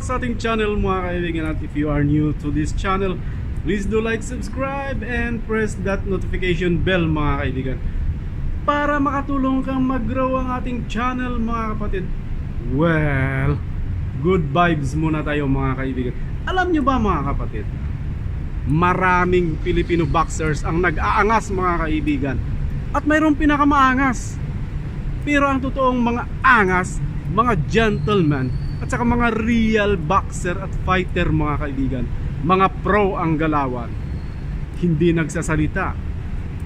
back sa ating channel mga kaibigan at if you are new to this channel, please do like, subscribe, and press that notification bell mga kaibigan para makatulong kang mag-grow ang ating channel mga kapatid. Well, good vibes muna tayo mga kaibigan. Alam nyo ba mga kapatid, maraming Filipino boxers ang nag-aangas mga kaibigan at mayroong pinakamaangas. Pero ang totoong mga angas, mga gentleman at saka mga real boxer at fighter mga kaibigan, mga pro ang galawan. Hindi nagsasalita.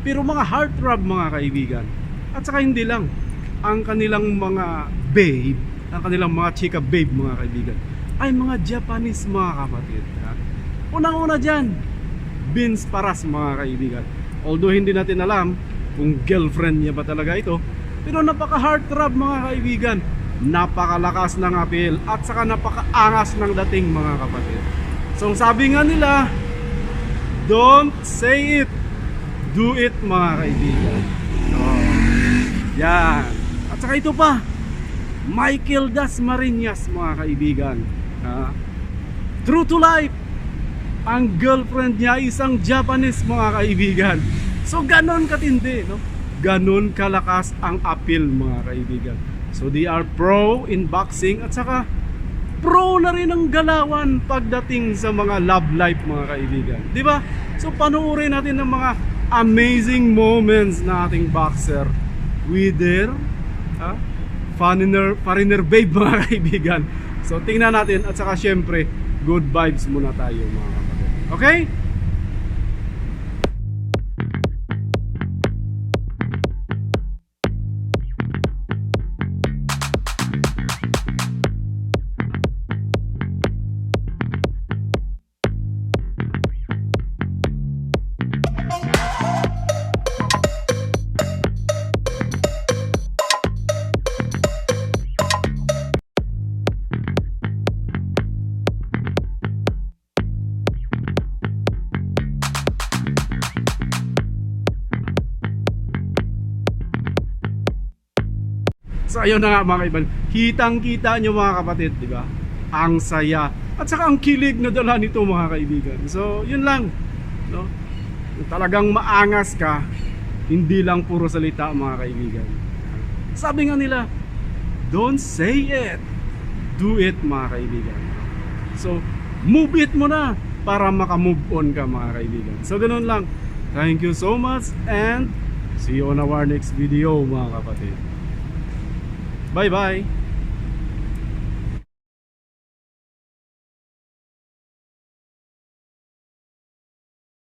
Pero mga heartthrob mga kaibigan. At saka hindi lang ang kanilang mga babe, ang kanilang mga chika babe mga kaibigan ay mga Japanese mga kapatid. Unang-una dyan, Vince Paras mga kaibigan. Although hindi natin alam kung girlfriend niya ba talaga ito, pero napaka heartthrob mga kaibigan. Napakalakas ng appeal at saka napakaangas ng dating mga kapatid. So sabi nga nila, don't say it, do it mga kaibigan. So, yan. At saka ito pa, Michael Das Marinas mga kaibigan. Ha? True to life, ang girlfriend niya isang Japanese mga kaibigan. So ganon katindi, no? Ganon kalakas ang appeal mga kaibigan. So they are pro in boxing at saka pro na rin ang galawan pagdating sa mga love life mga kaibigan. 'Di ba? So panoorin natin ng mga amazing moments na ating boxer with their ha? Foreigner, foreigner babe mga kaibigan. So tingnan natin at saka syempre good vibes muna tayo mga kapatid. Okay? So ayun na nga mga kaibigan, kitang-kita nyo mga kapatid, di ba? Ang saya at saka ang kilig na dala nito mga kaibigan. So yun lang, no? Talagang maangas ka, hindi lang puro salita mga kaibigan. Sabi nga nila, don't say it, do it mga kaibigan. So move it mo na para makamove on ka mga kaibigan. So ganun lang. Thank you so much and see you on our next video mga kapatid. Bye-bye!